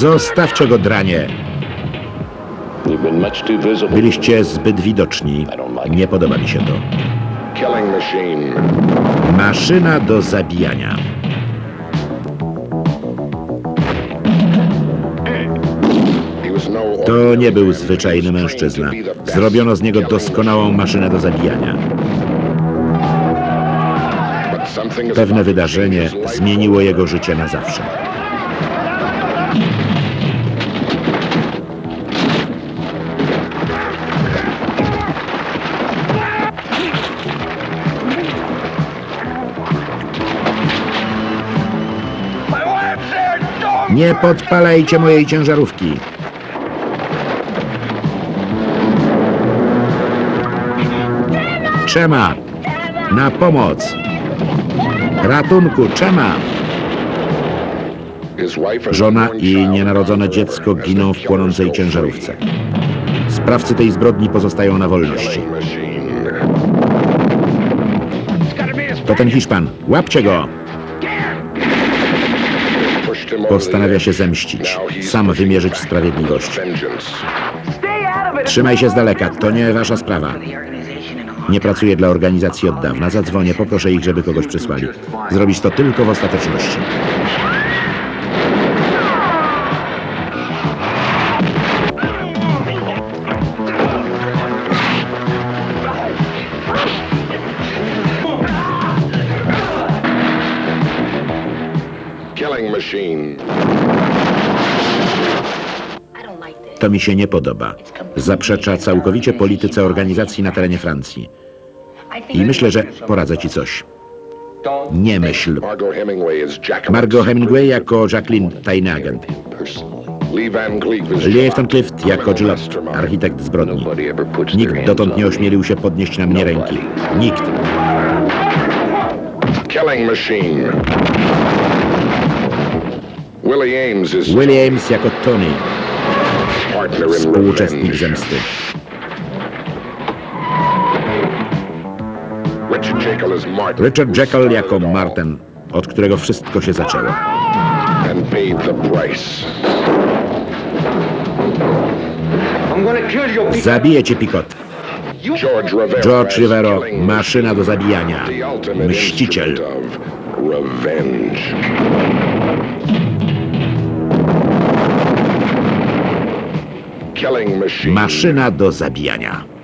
Zostawcie go, dranie. Byliście zbyt widoczni. Nie podoba mi się to. Maszyna do zabijania. No To nie był zwyczajny mężczyzna. Zrobiono z niego doskonałą maszynę do zabijania. Pewne wydarzenie zmieniło jego życie na zawsze. Nie podpalajcie mojej ciężarówki. Czema! Na pomoc! Ratunku, Czema! Żona i nienarodzone dziecko giną w płonącej ciężarówce. Sprawcy tej zbrodni pozostają na wolności. To ten Hiszpan. Łapcie go! Postanawia się zemścić. Sam wymierzyć sprawiedliwość. Trzymaj się z daleka, to nie wasza sprawa. Nie pracuję dla organizacji od dawna. Zadzwonię, poproszę ich, żeby kogoś przysłali. Zrobisz to tylko w ostateczności. Machine. To mi się nie podoba. Zaprzecza całkowicie polityce organizacji na terenie Francji. I myślę, że poradzę ci coś. Nie myśl. Margot Hemingway jako Jacqueline, tajny agent. Lee Van Cleef jako Gillot, architekt zbrodni. Nikt dotąd nie ośmielił się podnieść na mnie ręki. Nikt. Killing machine. Willie Ames is Willie Ames jako Tony, partner in współuczestnik zemsty. Richard Jekyll is Martin. Richard who Jekyll started jako Martin, od którego wszystko się zaczęło. And paid the price. I'm gonna kill you. Pete. Zabiję cię, Picot. George Rivero, maszyna do zabijania. the ultimate Mściciel. revenge. Maszyna do zabijania.